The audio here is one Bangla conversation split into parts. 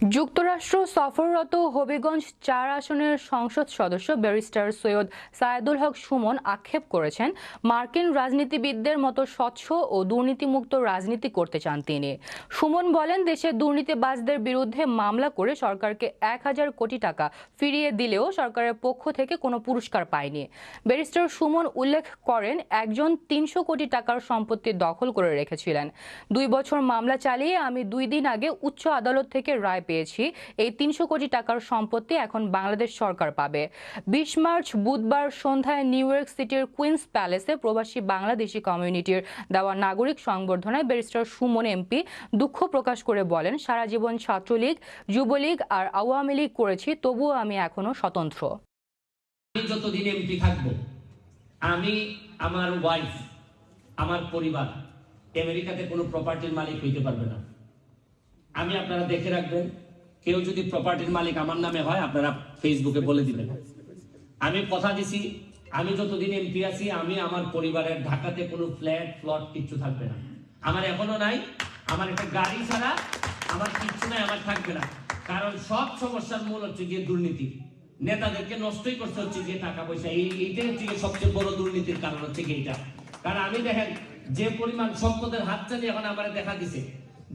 যুক্তরাষ্ট্র সফররত হবিগঞ্জ চার আসনের সংসদ সদস্য ব্যারিস্টার সৈয়দ সায়েদুল হক সুমন আক্ষেপ করেছেন মার্কিন রাজনীতিবিদদের মতো স্বচ্ছ ও দুর্নীতিমুক্ত রাজনীতি করতে চান তিনি। সুমন বলেন, দেশে দুর্নীতিবাজদের বিরুদ্ধে মামলা করে সরকারকে এক হাজার কোটি টাকা ফিরিয়ে দিলেও সরকারের পক্ষ থেকে কোনো পুরস্কার পায়নি। ব্যারিস্টার সুমন উল্লেখ করেন, একজন তিনশো কোটি টাকার সম্পত্তি দখল করে রেখেছিলেন। দুই বছর মামলা চালিয়ে আমি দুই দিন আগে উচ্চ আদালত থেকে রায় পেয়েছি। এই তিনশো কোটি টাকার সম্পত্তি এখন বাংলাদেশ সরকার পাবে। বিশ মার্চ বুধবার সন্ধ্যায় নিউ ইয়র্ক সিটির কুইন্স প্যালেসে প্রবাসী বাংলাদেশি কমিউনিটির দেওয়া নাগরিক সংবর্ধনায় ব্যারিস্টার সুমন এমপি দুঃখ প্রকাশ করে বলেন, সারা জীবন ছাত্রলীগ, যুবলীগ আর আওয়ামী লীগ করেছি, তবুও আমি এখনও স্বতন্ত্র। আমি যতদিন এমপি থাকব, আমি আমার ওয়াইফ আমার পরিবার আমেরিকাতে কোনো প্রপার্টির মালিক হইতে পারবে না। আমি আপনারা দেখে রাখবেন কেউ যদি প্রপার্টির মালিক আমার নামে হয়, আপনারা ফেসবুকে বলে দিবেন। আমি কথা দিছি, আমি যতদিন এমপি আছি, আমি আমার পরিবারের ঢাকাতে কোনো ফ্ল্যাট প্লট কিচ্ছু থাকবে না। আমার এখনও নাই, আমার একটা গাড়ি ছাড়া আমার কিচ্ছু নাই, আমার থাকবে না। কারণ সব সমস্যার মূল হচ্ছে গিয়ে দুর্নীতি। নেতাদেরকে নষ্টই করতে হচ্ছে গিয়ে টাকা পয়সা। এই, এইটাই হচ্ছে গিয়ে সবচেয়ে বড় দুর্নীতির কারণ হচ্ছে গিয়ে এইটা। কারণ আমি দেখেন, যে পরিমাণ সম্পদের হাত চালিয়ে এখন আমার দেখা দিছে,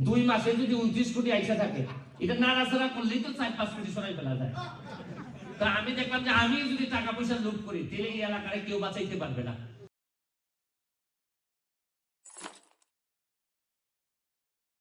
দুই মাসে যদি উনত্রিশ কোটি আইসা থাকে এটা নাড়াচাড়া করলেই তো চার, পাঁচ কোটি সরাই ফেলা যায়। তা আমি দেখলাম যে আমি যদি টাকা পয়সা লোভ করি, তাহলে এই এলাকায় কেউ বাঁচাইতে পারবে না।